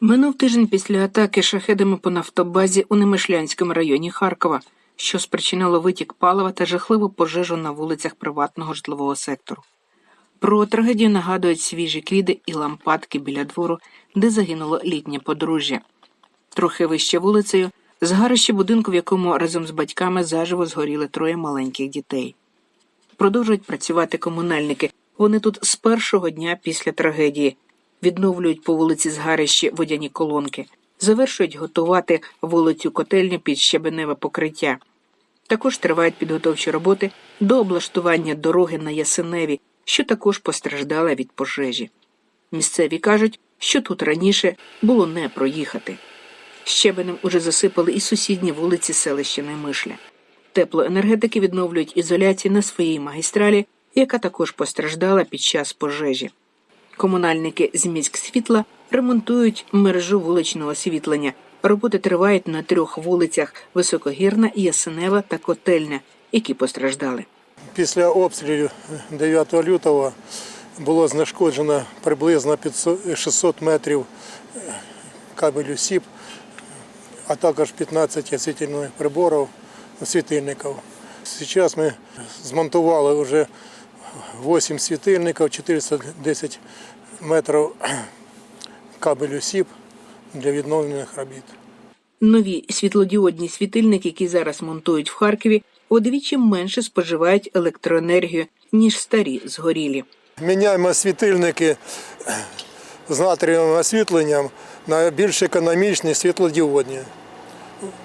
Минув тиждень після атаки шахедами по нафтобазі у Немишлянському районі Харкова, що спричинило витік палива та жахливу пожежу на вулицях приватного житлового сектору. Про трагедію нагадують свіжі квіти і лампадки біля двору, де загинуло літнє подружжя. Трохи вище вулицею згарище будинку, в якому разом з батьками заживо згоріли троє маленьких дітей. Продовжують працювати комунальники. Вони тут з першого дня після трагедії відновлюють по вулиці Згарищі водяні колонки, завершують готувати вулицю котельню під щебеневе покриття. Також тривають підготовчі роботи до облаштування дороги на Ясеневі, що також постраждала від пожежі. Місцеві кажуть, що тут раніше було не проїхати. Щебенем уже засипали і сусідні вулиці селища Немишля. Теплоенергетики відновлюють ізоляцію на своїй магістралі, яка також постраждала під час пожежі. Комунальники з міськсвітла ремонтують мережу вуличного освітлення. Роботи тривають на трьох вулицях Високогірна, Ясенева та Котельня, які постраждали. Після обстрілів 9 лютого було знешкоджено приблизно 500 600 метрів е, кабелю СІП, а також 15 освітлювальних приборів, світильників. Зараз ми змонтували вже 8 світильників, 410 метрів кабелю СІП для відновлених робіт. Нові світлодіодні світильники, які зараз монтують в Харкові, удвічі менше споживають електроенергію, ніж старі згорілі. Міняємо світильники з натрієвим освітленням на більш економічні світлодіодні.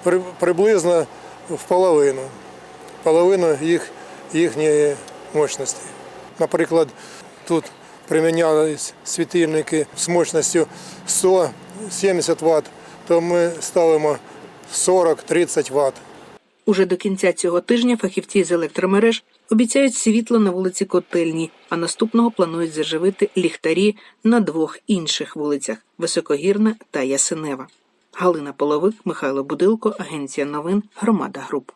При- Приблизно в половину. Половину їх, їхньої мощності. Наприклад, тут примінялись світильники з мощністю 170 Вт, то ми ставимо 40-30 Вт. Уже до кінця цього тижня фахівці з електромереж обіцяють світло на вулиці Котельній, а наступного планують заживити ліхтарі на двох інших вулицях Високогірна та Ясенева. Галина Половик, Михайло Будилко, Агенція новин, Громада Груп.